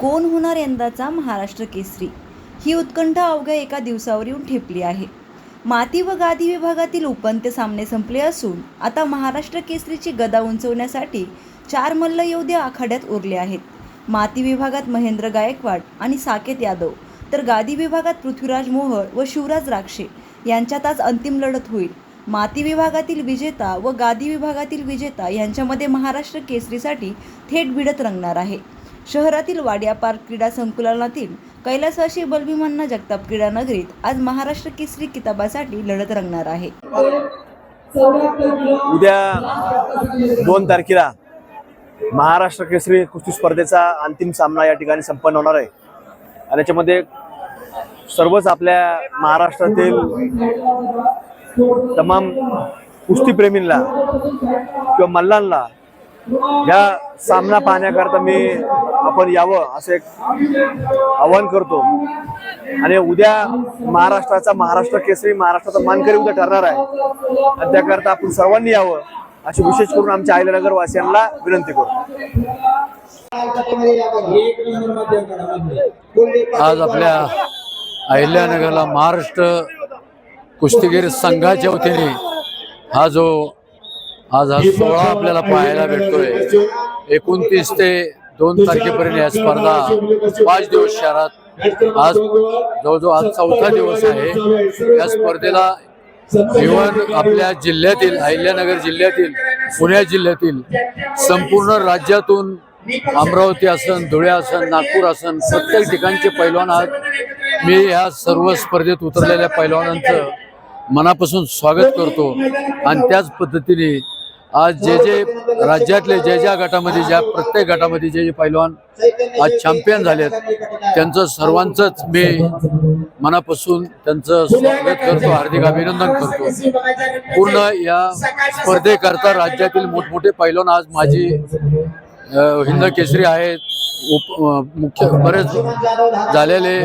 कोण होणार यंदाचा महाराष्ट्र केसरी? ही उत्कंठा अवघ्या एका दिवसावर येऊन ठेपली आहे. माती व गादी विभागातील उपांत्य सामने संपले असून आता महाराष्ट्र केसरीची गदा उंचवण्यासाठी चार मल्ल योद्धे आखाड्यात उरले आहेत. माती विभागात महेंद्र गायकवाड आणि साकेत यादव तर गादी विभागात पृथ्वीराज मोहळ व शिवराज राक्षे यांच्यात आज अंतिम लढत होईल. माती विभागातील विजेता व गादी विभागातील विजेता यांच्यामध्ये महाराष्ट्र केसरीसाठी थेट भिडत रंगणार आहे. शहरातील वाडिया पार्क क्रीडा संकुलनातील कैलासवासी बलभीमन्ना जगताप क्रीडा नगरीत आज महाराष्ट्र केसरी किताबासाठी लढत रंगणार आहे. उद्या दोन तारखेला महाराष्ट्र केसरी कुस्ती स्पर्धेचा अंतिम सामना या ठिकाणी संपन्न होणार आहे. आणि याच्यामध्ये सर्वच आपल्या महाराष्ट्रातील तमाम कुस्तीप्रेमींना किंवा मल्लांना या सामना पाहण्याकरता मी आपण यावं असं एक आवाहन करतो. आणि उद्या महाराष्ट्राचा महाराष्ट्र केसरी महाराष्ट्राचा मानकरी उद्या ठरणार आहे. आणि त्याकरता आपण सर्वांनी यावं अशी विशेष करून आमच्या अहिल्यानगर वासियांना विनंती करतो. आज आपल्या अहिल्यानगरला महाराष्ट्र कुस्तीगीर संघाच्या वतीने हा जो आज हा सोहळा आपल्याला पाहायला भेटतोय. एकोणतीस ते दोन तारखेपर्यंत या स्पर्धा पाच दिवस शहरात आज जवळजवळ आज चौथा दिवस आहे. या स्पर्धेला इव्हन आपल्या जिल्ह्यातील अहिल्यानगर जिल्ह्यातील पुणे जिल्ह्यातील संपूर्ण राज्यातून अमरावती असन धुळे असन नागपूर असन प्रत्येक ठिकाणचे पैलवान आज मी या सर्व स्पर्धेत उतरलेल्या पैलवानांचं मनापासून स्वागत करतो. आणि त्याच पद्धतीने आज जे जे राज्यातले ज्या ज्या गटामध्ये ज्या प्रत्येक गटामध्ये जे जे पैलवान आज चॅम्पियन झालेत त्यांचं सर्वांचंच मी मनापासून त्यांचं स्वागत करतो हार्दिक अभिनंदन करतो. पूर्ण या स्पर्धेकरता राज्यातील मोठमोठे पैलवान आज माझी हिंद केसरी आहेत उप मुख्य बरेच झालेले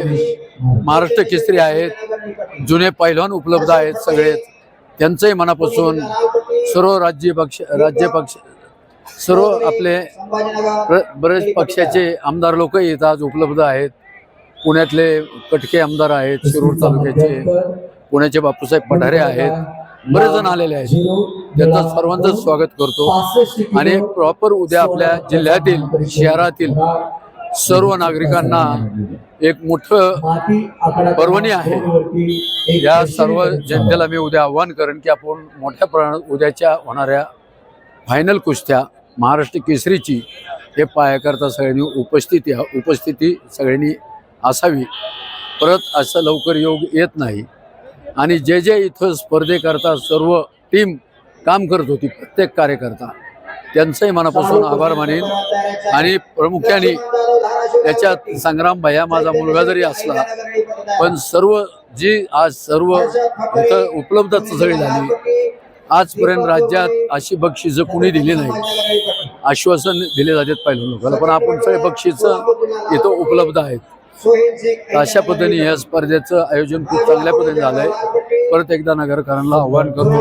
महाराष्ट्र केसरी आहेत जुने पैलवान उपलब्ध आहेत सगळेच. त्यांचंही मनापासून सर्व राज्य पक्ष राज्य पक्ष सर्व आपले ब- बरेच पक्षाचे आमदार लोकही इथं आज उपलब्ध आहेत. पुण्यातले कटके आमदार आहेत शिरूर तालुक्याचे पुण्याचे बापूसाहेब पठारे आहेत. बरेच जण आलेले आहेत. त्यांचं सर्वांचं स्वागत करतो. आणि प्रॉपर उद्या आपल्या जिल्ह्यातील शहरातील सर्व नागरिकांना एक मोठं पर्वणी आहे. या सर्व जनतेला मी उद्या आव्हान करेन की आपण मोठ्या प्रमाणात उद्याच्या होणाऱ्या फायनल कुस्त्या महाराष्ट्र केसरीची हे पाहण्याकरता सगळ्यांनी उपस्थिती उपस्थिती सगळ्यांनी असावी. परत असं लवकर योग येत नाही. आणि जे जे इथं स्पर्धेकरता सर्व टीम काम करत होती प्रत्येक कार्यकर्ता त्यांचंही मनापासून आभार मानेन. आणि प्रामुख्याने त्याच्यात संग्राम भैया माझा मुलगा जरी असला पण सर्व जी आज सर्व उपलब्ध सगळी झाली आजपर्यंत राज्यात अशी बक्षिसं कुणी दिली नाही आश्वासन दिले जातात पहिल्या लोकांना पण आपण सगळे बक्षिसं इथं उपलब्ध आहेत. अशा पद्धतीने या स्पर्धेचं आयोजन खूप चांगल्या पद्धतीने झालंय. परत एकदा नगरकरांना आव्हान थांबतो.